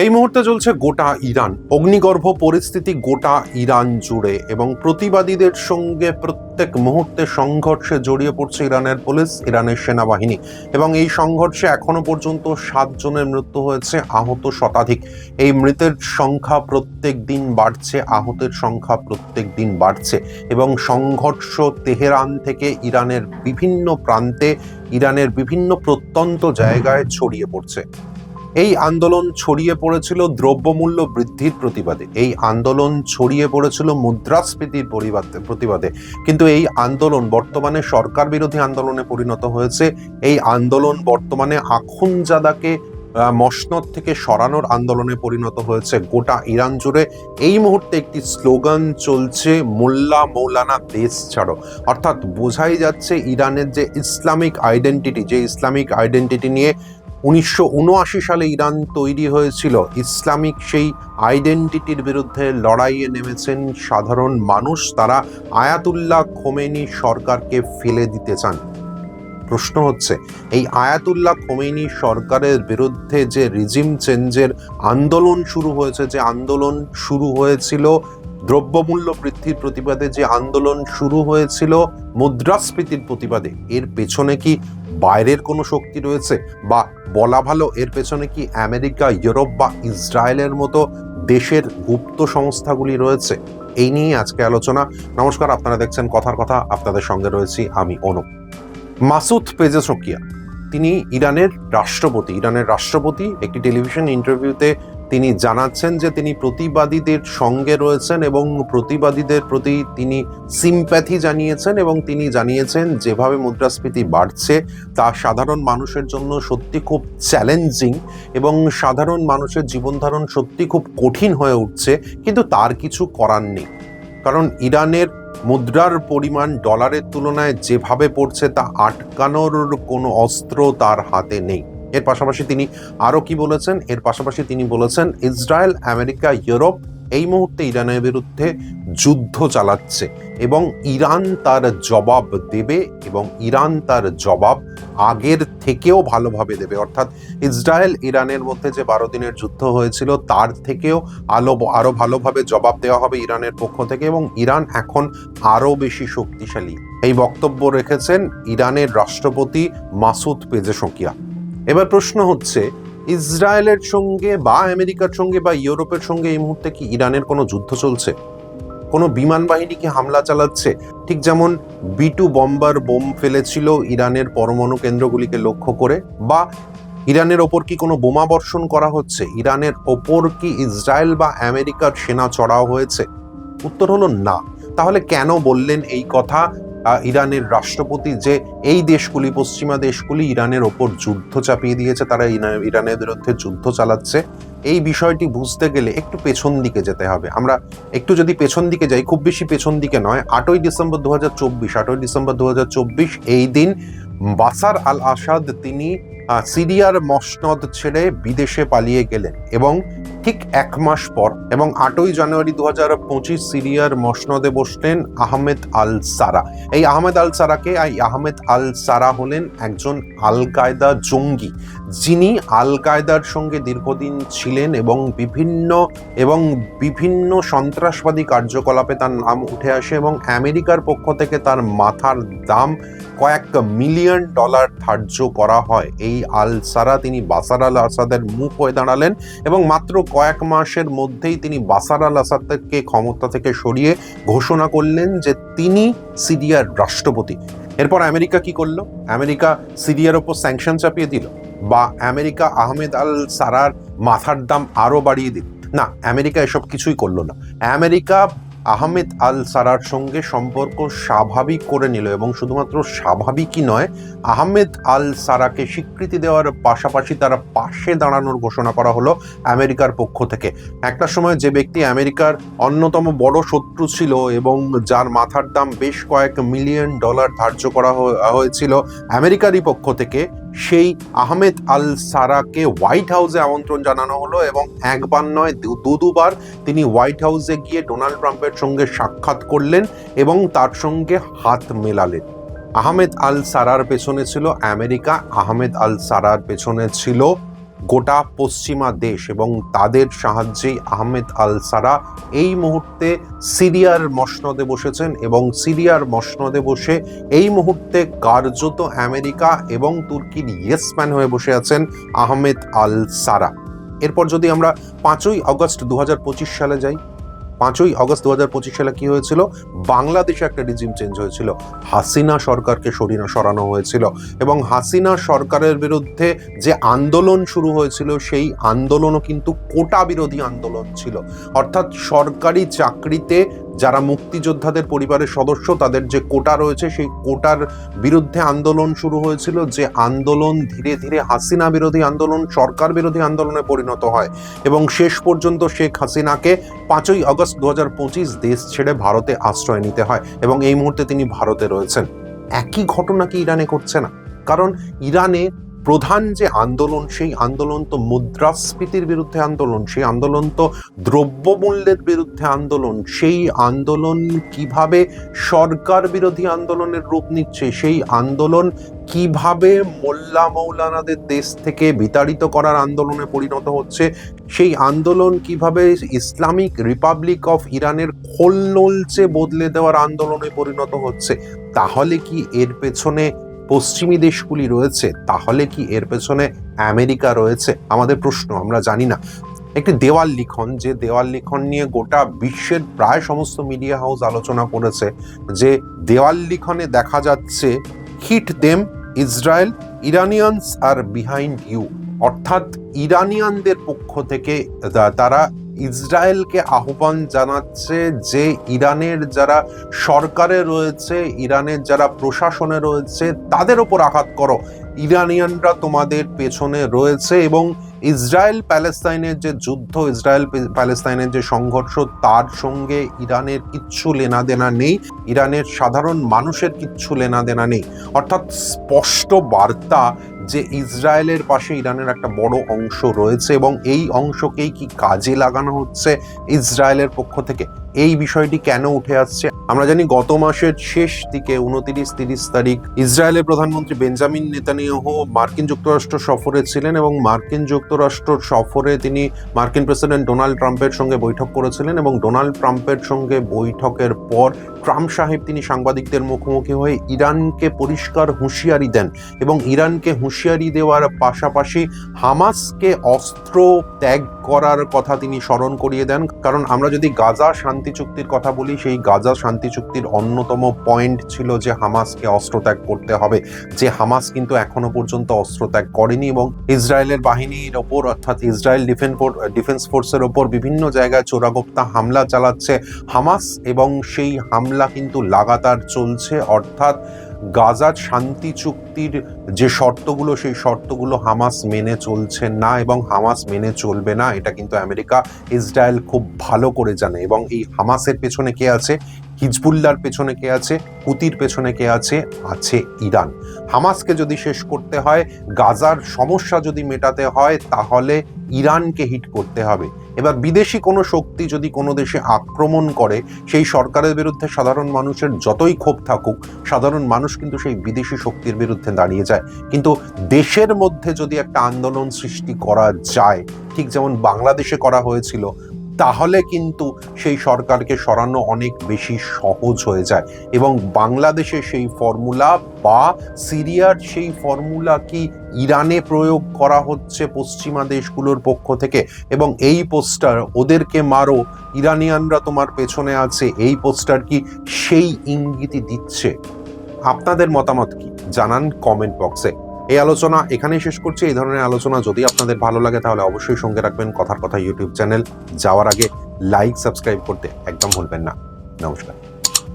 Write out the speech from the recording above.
এই মুহূর্তে চলছে গোটা ইরান। অগ্নিগর্ভ পরিস্থিতি গোটা ইরান জুড়ে এবং প্রতিবাদীদের সঙ্গে প্রত্যেক মুহূর্তে সংঘর্ষে জড়িয়ে পড়ছে ইরানের পুলিশ, ইরানের সেনাবাহিনী এবং এই সংঘর্ষে এখনও পর্যন্ত সাত জনের মৃত্যু হয়েছে, আহত শতাধিক। এই মৃতের সংখ্যা প্রত্যেক দিন বাড়ছে, আহতের সংখ্যা প্রত্যেক দিন বাড়ছে এবং সংঘর্ষ তেহরান থেকে ইরানের বিভিন্ন প্রান্তে, ইরানের বিভিন্ন প্রত্যন্ত জায়গায় ছড়িয়ে পড়ছে। এই আন্দোলন ছড়িয়ে পড়েছিল দ্রব্যমূল্য বৃদ্ধির প্রতিবাদে। এই আন্দোলন ছড়িয়ে পড়েছিল মুদ্রাস্ফীতির পরিবাদে প্রতিবাদে। কিন্তু এই আন্দোলন বর্তমানে সরকার বিরোধী আন্দোলনে পরিণত হয়েছে। এই আন্দোলন বর্তমানে আখুনজাদাকে মসনদ থেকে সরানোর আন্দোলনে পরিণত হয়েছে। গোটা ইরান জুড়ে এই মুহূর্তে একটি স্লোগান চলছে, মোল্লা মৌলানা দেশ ছাড়ো। অর্থাৎ বোঝাই যাচ্ছে ইরানের যে ইসলামিক আইডেন্টিটি, যে ইসলামিক আইডেন্টিটি নিয়ে উনিশশো উনআশি সালে ইরান তৈরি হয়েছিল। ইসলামিক সেই আইডেন্টিটির বিরুদ্ধে লড়াইয়ে নেমেছেন সাধারণ মানুষ। তারা আয়াতুল্লাহ খোমেনি সরকারকে ফেলে দিতে চান। প্রশ্ন হচ্ছে, এই আয়াতুল্লাহ খোমেনি সরকারের বিরুদ্ধে যে রিজিম চেঞ্জের আন্দোলন শুরু হয়েছে, যে আন্দোলন শুরু হয়েছিল, দ্রব্যমূল্য বৃদ্ধির প্রতিবাদে যে আন্দোলন শুরু হয়েছিল, মুদ্রাস্ফীতির প্রতিবাদে, এর পেছনে কি বাইরের কোনো শক্তি রয়েছে বা বলা ভালো, এর পেছনে কি আমেরিকা, ইউরোপ বা ইসরায়েলের মতো দেশের গুপ্ত সংস্থাগুলি রয়েছে? এই নিয়ে আজকে আলোচনা। নমস্কার, আপনারা দেখছেন কথার কথা। আপনাদের সঙ্গে রয়েছি আমি অনুপ। মাসুদ পেজেসকিয়া, তিনি ইরানের রাষ্ট্রপতি। ইরানের রাষ্ট্রপতি একটি টেলিভিশন ইন্টারভিউতে তিনি জানাচ্ছেন যে তিনি প্রতিবাদীদের সঙ্গে রয়েছেন এবং প্রতিবাদীদের প্রতি তিনি সিম্প্যাথি জানিয়েছেন এবং তিনি জানিয়েছেন যেভাবে মুদ্রাস্ফীতি বাড়ছে, তা সাধারণ মানুষের জন্য সত্যি খুব চ্যালেঞ্জিং এবং সাধারণ মানুষের জীবনধারণ সত্যি খুব কঠিন হয়ে উঠছে, কিন্তু তার কিছু করার নেই। কারণ ইরানের মুদ্রার পরিমাণ ডলারের তুলনায় যেভাবে পড়ছে তা আটকানোর কোনো অস্ত্র তার হাতে নেই। এর পাশাপাশি তিনি আরও কি বলেছেন? এর পাশাপাশি তিনি বলেছেন, ইসরায়েল, আমেরিকা, ইউরোপ এই মুহূর্তে ইরানের বিরুদ্ধে যুদ্ধ চালাচ্ছে এবং ইরান তার জবাব দেবে এবং ইরান তার জবাব আগের থেকেও ভালোভাবে দেবে। অর্থাৎ ইসরায়েল ইরানের মধ্যে যে বারো দিনের যুদ্ধ হয়েছিল, তার থেকেও আলো, আরও ভালোভাবে জবাব দেওয়া হবে ইরানের পক্ষ থেকে এবং ইরান এখন আরও বেশি শক্তিশালী। এই বক্তব্য রেখেছেন ইরানের রাষ্ট্রপতি মাসুদ পেজেশকিয়া। এবার প্রশ্ন হচ্ছে, ইসরায়েলের সঙ্গে বা আমেরিকার সঙ্গে বা ইউরোপের সঙ্গে এই মুহূর্তে কি ইরানের কোনো যুদ্ধ চলছে? কোনো বিমান বাহিনী কি হামলা চালাচ্ছে? ঠিক যেমন বি টু বম্বার বোম ফেলেছিল ইরানের পরমাণু কেন্দ্রগুলিকে লক্ষ্য করে, বা ইরানের ওপর কি কোনো বোমা বর্ষণ করা হচ্ছে? ইরানের ওপর কি ইসরায়েল বা আমেরিকার সেনা চড়াও হয়েছে? উত্তর হলো না। তাহলে কেন বললেন এই কথা ইরানের রাষ্ট্রপতি যে এই দেশগুলি, পশ্চিমা দেশগুলি ইরানের ওপর যুদ্ধ চাপিয়ে দিয়েছে। তারা ইরানের বিরুদ্ধে যুদ্ধ চালাচ্ছে। এই বিষয়টি বুঝতে গেলে একটু পেছন দিকে যেতে হবে। আমরা একটু যদি পেছন দিকে যাই, খুব বেশি পেছন দিকে নয়, আটই ডিসেম্বর দু হাজার চব্বিশ, আটই ডিসেম্বর দু হাজার চব্বিশ, এই দিন বাসার আল আসাদ তিনি সিরিয়ার মসনদ ছেড়ে বিদেশে পালিয়ে গেলেন এবং ঠিক এক মাস পর এবং আটই জানুয়ারি দু হাজার পঁচিশ সিরিয়ার মসনদে বসলেন আহমেদ আল সারা এই আহমেদ আল সারাকে এই আহমেদ আল সারা হলেন একজন আল কায়দা জঙ্গি। যিনি আল কায়দার সঙ্গে দীর্ঘদিন ছিলেন এবং বিভিন্ন এবং বিভিন্ন সন্ত্রাসবাদী কার্যকলাপে তার নাম উঠে আসে এবং আমেরিকার পক্ষ থেকে তার মাথার দাম কয়েক মিলিয়ন ডলার ধার্য করা হয়। এই আল সারা তিনি বাসার আল আসাদের মুখ হয়ে দাঁড়ালেন এবং মাত্র কয়েক মাসের মধ্যেই তিনি বাসার আল আসাদকে ক্ষমতা থেকে সরিয়ে ঘোষণা করলেন যে তিনি সিরিয়ার রাষ্ট্রপতি। এরপর আমেরিকা কি করল? আমেরিকা সিরিয়ার ওপর স্যাংশন চাপিয়ে দিল বা আমেরিকা আহমেদ আল সারার মাথার দাম আরও বাড়িয়ে দিল। না, আমেরিকা এসব কিছুই করল না। আমেরিকা আহমেদ আল সারার সঙ্গে সম্পর্ক স্বাভাবিক করে নিল এবং শুধুমাত্র স্বাভাবিকই নয়, আহমেদ আল সারাকে স্বীকৃতি দেওয়ার পাশাপাশি তারা পাশে দাঁড়ানোর ঘোষণা করা হলো আমেরিকার পক্ষ থেকে। একটা সময় যে ব্যক্তি আমেরিকার অন্যতম বড় শত্রু ছিল এবং যার মাথার দাম বেশ কয়েক মিলিয়ন ডলার ধার্য করা হয়েছিল, আমেরিকারই পক্ষ থেকে সেই আহমেদ আল সারাকে হোয়াইট হাউসে আমন্ত্রণ জানানো হলো এবং একবার নয়, দু দুবার তিনি হোয়াইট হাউসে গিয়ে ডোনাল্ড ট্রাম্পের সঙ্গে সাক্ষাৎ করলেন এবং তার সঙ্গে হাত মেলালেন। আহমেদ আল সারার পেছনে ছিল আমেরিকা, আহমেদ আল সারার পেছনে ছিল গোটা পশ্চিমা দেশ এবং তাদের সাহায্যেই আহমেদ আল সারা এই মুহূর্তে সিরিয়ার মসনদে বসেছেন এবং সিরিয়ার মসনদে বসে এই মুহূর্তে কার্যত আমেরিকা এবং তুর্কির ইয়েসম্যান হয়ে বসে আছেন আহমেদ আল সারা এরপর যদি আমরা পাঁচই অগস্ট দু হাজার পঁচিশ সালে যাই পাঁচই আগস্ট দু হাজার পঁচিশ সালে কি হয়েছিল? বাংলাদেশে একটা রিজিম চেঞ্জ হয়েছিল। হাসিনা সরকারকে সরিনা সরানো হয়েছিল। এবং হাসিনা সরকারের বিরুদ্ধে যে আন্দোলন শুরু হয়েছিল, সেই আন্দোলনও কিন্তু কোটা বিরোধী আন্দোলন ছিল। অর্থাৎ সরকারি চাকরিতে যারা মুক্তিযোদ্ধাদের পরিবারের সদস্য, তাদের যে কোটা রয়েছে, সেই কোটার বিরুদ্ধে আন্দোলন শুরু হয়েছিল। যে আন্দোলন ধীরে ধীরে হাসিনা বিরোধী আন্দোলন, সরকার বিরোধী আন্দোলনে পরিণত হয় এবং শেষ পর্যন্ত শেখ হাসিনাকে পাঁচই আগস্ট দু হাজার পঁচিশ দেশ ছেড়ে ভারতে আশ্রয় নিতে হয় এবং এই মুহূর্তে তিনি ভারতে রয়েছেন। একই ঘটনা কি ইরানে করছে না? কারণ ইরানে প্রধান যে আন্দোলন, সেই আন্দোলন তো মুদ্রাস্ফীতির বিরুদ্ধে আন্দোলন, সেই আন্দোলন তো দ্রব্যমূল্যের বিরুদ্ধে আন্দোলন। সেই আন্দোলন কীভাবে সরকার বিরোধী আন্দোলনের রূপ নিচ্ছে, সেই আন্দোলন কীভাবে মোল্লা মৌলানাদের দেশ থেকে বিতাড়িত করার আন্দোলনে পরিণত হচ্ছে, সেই আন্দোলন কীভাবে ইসলামিক রিপাবলিক অফ ইরানের খোল নলচে বদলে দেওয়ার আন্দোলনে পরিণত হচ্ছে, তাহলে কি এর পেছনে পশ্চিমী দেশগুলি রয়েছে, তাহলে কি এর পেছনে আমেরিকা রয়েছে? আমাদের প্রশ্ন, আমরা জানি না। একটি দেওয়াল লিখন, যে দেওয়াল লিখন নিয়ে গোটা বিশ্বের প্রায় সমস্ত মিডিয়া হাউস আলোচনা করেছে যে দেওয়াল লিখনে দেখা যাচ্ছে hit them Israel Iranians are behind you অর্থাৎ ইরানিয়ানদের পক্ষ থেকে তারা ইসরায়েলকে আহ্বান জানাচ্ছে যে ইরানের যারা সরকারে রয়েছে, ইরানের যারা প্রশাসনে রয়েছে, তাদের ওপর আঘাত করো। ইরানিয়ানরা তোমাদের পেছনে রয়েছে এবং ইসরায়েল প্যালেস্তাইনের যে যুদ্ধ, ইসরায়েল প্যালেস্তাইনের যে সংঘর্ষ, তার সঙ্গে ইরানের কিচ্ছু লেনাদেনা নেই। ইরানের সাধারণ মানুষের কিচ্ছু লেনাদেনা নেই। অর্থাৎ স্পষ্ট বার্তা যে ইসরায়েলের পাশে ইরানের একটা বড় অংশ রয়েছে এবং এই অংশকেই কি কাজে লাগানো হচ্ছে ইসরায়েলের পক্ষ থেকে? এই বিষয়টি কেন উঠে আসছে? আমরা জানি গত মাসের শেষ দিকে উনতিরিশ, তিরিশ তারিখ ইসরায়েলের প্রধানমন্ত্রী বেঞ্জামিন নেতানিয়াহু মার্কিন যুক্তরাষ্ট্র সফরে ছিলেন এবং মার্কিন যুক্তরাষ্ট্র সফরে তিনি মার্কিন প্রেসিডেন্ট ডোনাল্ড ট্রাম্পের সঙ্গে বৈঠক করেছিলেন এবং ডোনাল্ড ট্রাম্পের সঙ্গে বৈঠকের পর ট্রাম্প সাহেব তিনি সাংবাদিকদের মুখোমুখি হয়ে ইরানকে পরিষ্কার হুঁশিয়ারি দেন এবং ইরানকে হুঁশিয়ারি দেওয়ার পাশাপাশি হামাসকে অস্ত্র ত্যাগ করার কথা তিনি স্মরণ করিয়ে দেন। কারণ আমরা যদি গাজা শান্তি চুক্তির কথা বলি, সেই গাজা শান্তি চুক্তির অন্যতম পয়েন্ট ছিল যে হামাসকে অস্ত্র ত্যাগ করতে হবে। যে হামাস কিন্তু এখনও পর্যন্ত অস্ত্র ত্যাগ করেনি এবং ইসরায়েলের বাহিনীর ওপর, অর্থাৎ ইসরায়েল ডিফেন্স ডিফেন্স ফোর্সের ওপর বিভিন্ন জায়গায় চোরাগোপ্তা হামলা চালাচ্ছে। হামাস এবং সেই হামলা কিন্তু লাগাতার চলছে, অর্থাৎ গাজার শান্তি চুক্তির যে শর্তগুলো, সেই শর্তগুলো হামাস মেনে চলছে না এবং হামাস মেনে চলবে না, এটা কিন্তু আমেরিকা ইসরায়েল খুব ভালো করে জানে। এবং এই হামাসের পেছনে কে আছে? হিজবুল্লার পেছনে কে আছে? হুতির পেছনে কে আছে? আছে ইরান। হামাসকে যদি শেষ করতে হয়, গাজার সমস্যা যদি মেটাতে হয়, তাহলে ইরানকে হিট করতে হবে। এবার বিদেশি কোনো শক্তি যদি কোনো দেশে আক্রমণ করে, সেই সরকারের বিরুদ্ধে সাধারণ মানুষের যতই ক্ষোভ থাকুক, সাধারণ মানুষ কিন্তু সেই বিদেশি শক্তির বিরুদ্ধে দাঁড়িয়ে যায়। কিন্তু দেশের মধ্যে যদি একটা আন্দোলন সৃষ্টি করা যায়, ঠিক যেমন বাংলাদেশে করা হয়েছিল তাহলে কিন্তু সেই সরকারকে সরানো অনেক বেশি সহজ হয়ে যায়। এবং বাংলাদেশে সেই ফর্মুলা বা সিরিয়ার সেই ফর্মুলা কি ইরানে প্রয়োগ করা হচ্ছে পশ্চিমা দেশগুলোর পক্ষ থেকে? এবং এই পোস্টার, ওদেরকে মারো, ইরানিয়ানরা তোমার পেছনে আছে, এই পোস্টার কি সেই ইঙ্গিতই দিচ্ছে? আপনাদের মতামত কি? জানান কমেন্ট বক্সে। এই আলোচনা এখানেই শেষ করছি। এই ধরনের আলোচনা যদি আপনাদের ভালো লাগে, তাহলে অবশ্যই সঙ্গে রাখবেন কথার কথা ইউটিউব চ্যানেল। যাওয়ার আগে লাইক সাবস্ক্রাইব করতে একদম ভুলবেন না। নমস্কার।